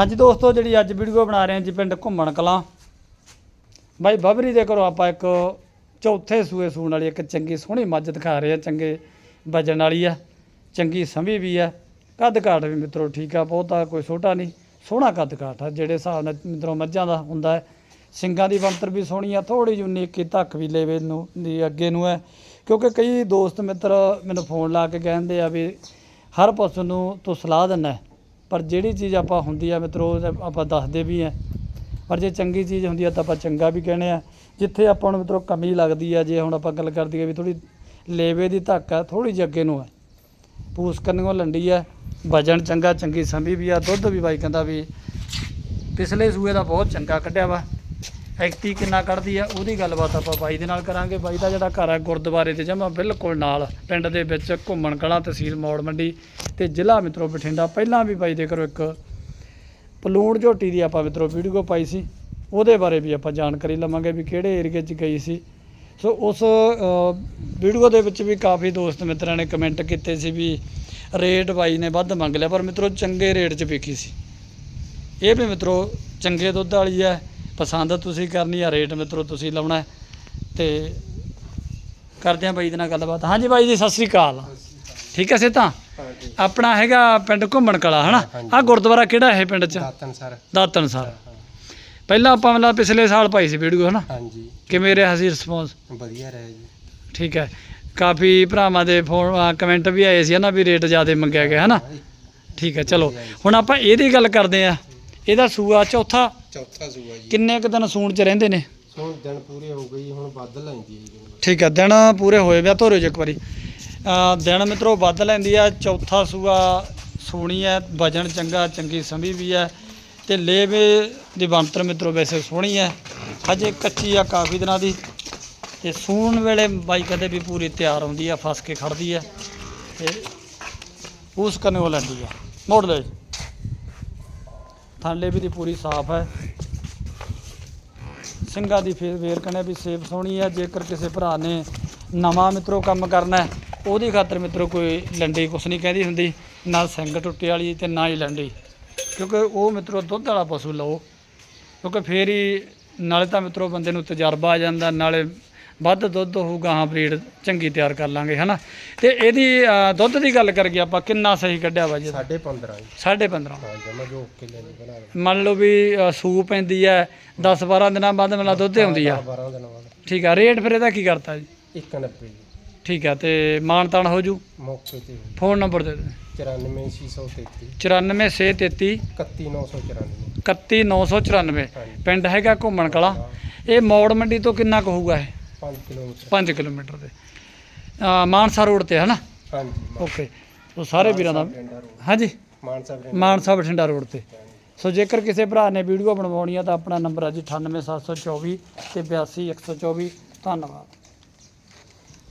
ਹਾਂਜੀ ਦੋਸਤੋ, ਜਿਹੜੀ ਅੱਜ ਵੀਡੀਓ ਬਣਾ ਰਹੇ ਹਾਂ ਜੀ ਪਿੰਡ ਘੁੰਮਣ ਕਲਾਂ। ਬਾਈ ਬਬਰੀ ਦੇ ਘਰੋਂ ਆਪਾਂ ਇੱਕ ਚੌਥੇ ਸੂਏ ਸੂਣ ਵਾਲੀ ਇੱਕ ਚੰਗੀ ਸੋਹਣੀ ਮੱਝ ਦਿਖਾ ਰਹੇ ਆ ਚੰਗੇ ਵਜਣ ਵਾਲੀ ਆ, ਚੰਗੀ ਸੰਭੀ ਵੀ ਆ। ਕੱਦ ਕਾਠ ਵੀ ਮਿੱਤਰੋ ਠੀਕ ਆ, ਬਹੁਤਾ ਕੋਈ ਛੋਟਾ ਨਹੀਂ, ਸੋਹਣਾ ਕੱਦ ਕਾਠ ਆ, ਜਿਹੜੇ ਹਿਸਾਬ ਨਾਲ ਮਿੱਤਰੋ ਮੱਝਾਂ ਦਾ ਹੁੰਦਾ ਹੈ। ਸਿੰਗਾਂ ਦੀ ਬਣਤਰ ਵੀ ਸੋਹਣੀ ਆ ਥੋੜੀ ਜਿਹੀ ਉਨੀ ਧੱਕ ਵੀ ਲੈਵੇ ਨੂੰ ਦੀ ਅੱਗੇ ਨੂੰ ਹੈ। ਕਿਉਂਕਿ ਕਈ ਦੋਸਤ ਮਿੱਤਰ ਮੈਨੂੰ ਫੋਨ ਲਾ ਕੇ ਕਹਿੰਦੇ ਆ ਵੀ, ਹਰ ਪਸ਼ੂ ਨੂੰ ਤੂੰ ਸਲਾਹ ਦਿੰਦਾ ਪਰ ਜਿਹੜੀ ਚੀਜ਼ ਆਪਾਂ ਹੁੰਦੀ ਆ, ਮਿੱਤਰੋ ਆਪਾਂ ਦੱਸਦੇ ਵੀ ਆ। ਪਰ ਜੇ ਚੰਗੀ ਚੀਜ਼ ਹੁੰਦੀ ਆ, ਤਾਂ ਆਪਾਂ ਚੰਗਾ ਵੀ ਕਹਿੰਦੇ ਆ। ਜਿੱਥੇ ਆਪਾਂ ਨੂੰ ਮਿੱਤਰੋ ਕਮੀ ਲੱਗਦੀ ਆ, ਜੇ ਹੁਣ ਆਪਾਂ ਗੱਲ ਕਰਦੀ ਆ ਵੀ ਥੋੜੀ ਲੇਵੇ ਦੀ ਧੱਕ ਆ ਥੋੜੀ ਜਿਹੀ ਅੱਗੇ ਨੂੰ ਆ। ਪੂਸ ਕੰਨੋਂ ਲੰਡੀ ਆ, ਵਜਨ ਚੰਗਾ, ਚੰਗੀ ਸੰਭੀ ਵੀ ਆ, ਦੁੱਧ ਵੀ ਬਾਈ ਕਹਿੰਦਾ ਵੀ ਪਿਛਲੇ ਸੂਏ ਦਾ ਬਹੁਤ ਚੰਗਾ ਕੱਢਿਆ ਵਾ। ਐਕਟੀ ਕਿੰਨਾ ਕੱਢਦੀ ਆ, ਉਹਦੀ ਗੱਲਬਾਤ ਆਪਾਂ ਬਾਈ ਦੇ ਨਾਲ ਕਰਾਂਗੇ। ਬਾਈ ਦਾ ਜਿਹੜਾ ਘਰ ਆ ਗੁਰਦੁਆਰੇ 'ਤੇ ਜਮਾ ਬਿਲਕੁਲ ਨਾਲ, ਪਿੰਡ ਦੇ ਵਿੱਚ ਘੁੰਮਣ ਕਲਾਂ, ਤਹਿਸੀਲ ਮੌੜ ਮੰਡੀ। ਤੇ ਜ਼ਿਲ੍ਹਾ ਮਿੱਤਰੋ ਬਠਿੰਡਾ ਪਹਿਲਾਂ ਵੀ ਬਾਈ ਦੇ ਘਰੋਂ ਇੱਕ ਪਲੂਣ ਝੋਟੀ ਦੀ ਆਪਾਂ ਮਿੱਤਰੋ ਵੀਡੀਓ ਪਾਈ ਸੀ ਉਹਦੇ ਬਾਰੇ ਵੀ ਆਪਾਂ ਜਾਣਕਾਰੀ ਲਵਾਂਗੇ ਵੀ ਕਿਹੜੇ ਏਰੀਏ 'ਚ ਗਈ ਸੀ। ਸੋ ਉਸ ਵੀਡੀਓ ਦੇ ਵਿੱਚ ਵੀ ਕਾਫੀ ਦੋਸਤ ਮਿੱਤਰਾਂ ਨੇ ਕਮੈਂਟ ਕੀਤੇ ਸੀ ਵੀ ਰੇਟ ਬਾਈ ਨੇ ਵੱਧ ਮੰਗ ਲਿਆ ਪਰ ਮਿੱਤਰੋ ਚੰਗੇ ਰੇਟ 'ਚ ਵੇਖੀ ਸੀ। ਇਹ ਵੀ ਮਿੱਤਰੋ ਚੰਗੇ ਦੁੱਧ ਵਾਲੀ ਹੈ ਪਸੰਦ ਤੁਸੀਂ ਕਰਨੀ ਆ ਰੇਟ ਮਿੱਤਰੋ ਤੁਸੀਂ ਲਾਉਣਾ। ਤੇ ਕਰਦੇ ਆ ਬਾਈ ਦੇ ਨਾਲ ਗੱਲਬਾਤ। ਹਾਂਜੀ ਬਾਈ ਜੀ ਸਤਿ ਸ੍ਰੀ ਅਕਾਲ। ਠੀਕ ਹੈ ਸੇ ਤਾਂ ਆਪਣਾ ਹੈਗਾ ਪਿੰਡ ਘੁੰਮਣ ਕਲਾ ਹਨਾ। ਆ ਗੁਰਦੁਆਰਾ ਕਿਹੜਾ ਹੈ ਪਿੰਡ 'ਚ? ਦਾਤਨ ਸਰ। ਦਾਤਨ ਸਾਹਿਬ ਪਹਿਲਾਂ ਆਪਾਂ ਮਤਲਬ ਪਿਛਲੇ ਸਾਲ ਪਾਈ ਸੀ ਵੀਡੀਓ ਹਨਾ? ਹਾਂਜੀ। ਕਿਵੇਂ ਰਿਹਾ ਸੀ ਰਿਸਪੌਂਸ ਵਧੀਆ ਰਹੇ ਜੀ। ਠੀਕ ਹੈ। ਕਾਫੀ ਭਰਾਵਾਂ ਦੇ ਫੋਨ ਕਮੈਂਟ ਵੀ ਆਏ ਸੀ ਹਨਾ ਵੀ ਰੇਟ ਜ਼ਿਆਦਾ ਮੰਗਿਆ ਗਿਆ ਹਨਾ? ਠੀਕ ਹੈ ਚਲੋ। ਹੁਣ ਆਪਾਂ ਇਹਦੀ ਗੱਲ ਕਰਦੇ ਆ ਇਹਦਾ ਸੂਆ ਚੌਥਾ? ਚੌਥਾ ਸੂਆ ਜੀ। ਕਿੰਨੇ ਕੁ ਦਿਨ ਸੂਣ 'ਚ ਰਹਿੰਦੇ ਨੇ? ਹੁਣ ਦਿਨ ਪੂਰੇ ਹੋ ਗਏ ਜੀ ਹੁਣ ਲੈਂਦੀ ਹੈ ਜੀ। ਠੀਕ ਹੈ ਦਿਨ ਪੂਰੇ ਹੋਏ ਵਿਆ ਧੋਰਿਓ ਜੀ ਇੱਕ ਵਾਰੀ। ਦਿਨ ਮਿੱਤਰੋ ਵੱਧ ਲੈਂਦੀ ਆ, ਚੌਥਾ ਸੂਆ ਸੋਹਣੀ ਹੈ ਵਜਨ ਚੰਗਾ, ਚੰਗੀ ਸੰਭੀ ਵੀ ਹੈ ਤੇ ਲੇਵੇ ਦੀ ਬਣਤਰ ਮਿੱਤਰੋ ਵੈਸੇ ਸੋਹਣੀ ਹੈ ਹਜੇ ਕੱਚੀ ਆ ਕਾਫੀ ਦਿਨਾਂ ਦੀ, ਤੇ ਸੂਣ ਵੇਲੇ ਬਾਈ ਕਦੇ ਵੀ ਪੂਰੀ ਤਿਆਰ ਹੁੰਦੀ ਆ, ਫਸ ਕੇ ਖੜਦੀ ਆ, ਤੇ ਉਸ ਕਨੇ ਉਹ ਲੈਂਦੀ ਆ। ਮੋੜ ਲੈ ਥਾਲੇ ਵੀ ਦੀ ਪੂਰੀ ਸਾਫ਼ ਹੈ ਸਿੰਘਾਂ ਦੀ ਫੇਰ ਵੇਰ ਕਨੇ ਵੀ ਸੇਬ ਸੋਹਣੀ ਹੈ ਜੇਕਰ ਕਿਸੇ ਭਰਾ ਨੇ ਨਵਾਂ ਮਿੱਤਰੋ ਕੰਮ ਕਰਨਾ ਉਹਦੀ ਖਾਤਰ ਮਿੱਤਰੋ ਕੋਈ ਲੰਡੀ ਕੁਛ ਨਹੀਂ ਕਹਿੰਦੀ ਹੁੰਦੀ ਨਾ ਸਿੰਘ ਟੁੱਟੇ ਵਾਲੀ ਤੇ ਨਾ ਹੀ ਲੰਡੀ। ਕਿਉਂਕਿ ਉਹ ਮਿੱਤਰੋ ਦੁੱਧ ਵਾਲਾ ਪਸ਼ੂ ਲਓ ਕਿਉਂਕਿ ਫੇਰ ਹੀ ਨਾਲੇ ਤਾਂ ਮਿੱਤਰੋ ਬੰਦੇ ਨੂੰ ਤਜਰਬਾ ਆ ਜਾਂਦਾ ਨਾਲੇ ਵੱਧ ਦੁੱਧ ਹੋਊਗਾ ਹਾਂ ਬਰੀਡ ਚੰਗੀ ਤਿਆਰ ਕਰ ਲਾਂਗੇ ਹਨਾ? ਤੇ ਇਹਦੀ ਦੁੱਧ ਦੀ ਗੱਲ ਕਰ ਗਿਆ ਆਪਾਂ ਕਿੰਨਾ ਸਹੀ ਕੱਢਿਆ ਵਾ ਜੀ ਸਾਢੇ 15 ਜੀ। 15.5 ਹਾਂ ਜਮਾ ਜੋ ਕਿੱਲੇ ਦੀ ਬਣਾ ਦੇ ਮੰਨ ਲਓ ਵੀ ਸੂ ਪੈਂਦੀ ਹੈ 10 12 ਦਿਨਾਂ ਬਾਅਦ ਮਿਲਾ ਦੁੱਧ ਆਉਂਦੀ ਆ। 12 ਦਿਨਾਂ ਬਾਅਦ। ਠੀਕ ਆ ਰੇਟ ਫਿਰ ਇਹਦਾ ਕੀ ਕਰਤਾ ਜੀ? 190 ਜੀ। ਠੀਕ ਆ ਤੇ ਮਾਨ ਤਾਨ ਹੋ ਜੂ? ਮੌਕੇ ਤੇ ਫੋਨ ਨੰਬਰ ਦੇ ਦਿਓ। 94633 94633 31994 31994 ਹਾਂਜੀ। ਪਿੰਡ ਹੈਗਾ ਘੁੰਮਣ ਕਲਾ। ਇਹ ਮੌੜ ਮੰਡੀ ਤੋਂ ਕਿੰਨਾ ਕੁ ਹੋਊਗਾ ਇਹ? 5 ਕਿਲੋਮੀਟਰ। 5 ਕਿਲੋਮੀਟਰ ਦੇ। ਮਾਨਸਾ ਰੋਡ ਤੇ ਹਨਾ? ਹਾਂਜੀ ਓਕੇ। ਸੋ ਸਾਰੇ ਵੀਰਾਂ ਦਾ ਹਾਂਜੀ? ਮਾਨਸਾ ਮਾਨਸਾ ਬਠਿੰਡਾ ਰੋਡ ਤੇ। ਸੋ ਜੇਕਰ ਕਿਸੇ ਭਰਾ ਨੇ ਵੀਡੀਓ ਬਣਵਾਉਣੀ ਆ ਤਾਂ ਆਪਣਾ ਨੰਬਰ ਹੈ ਜੀ 98724 ਤੇ 82124 ਧੰਨਵਾਦ।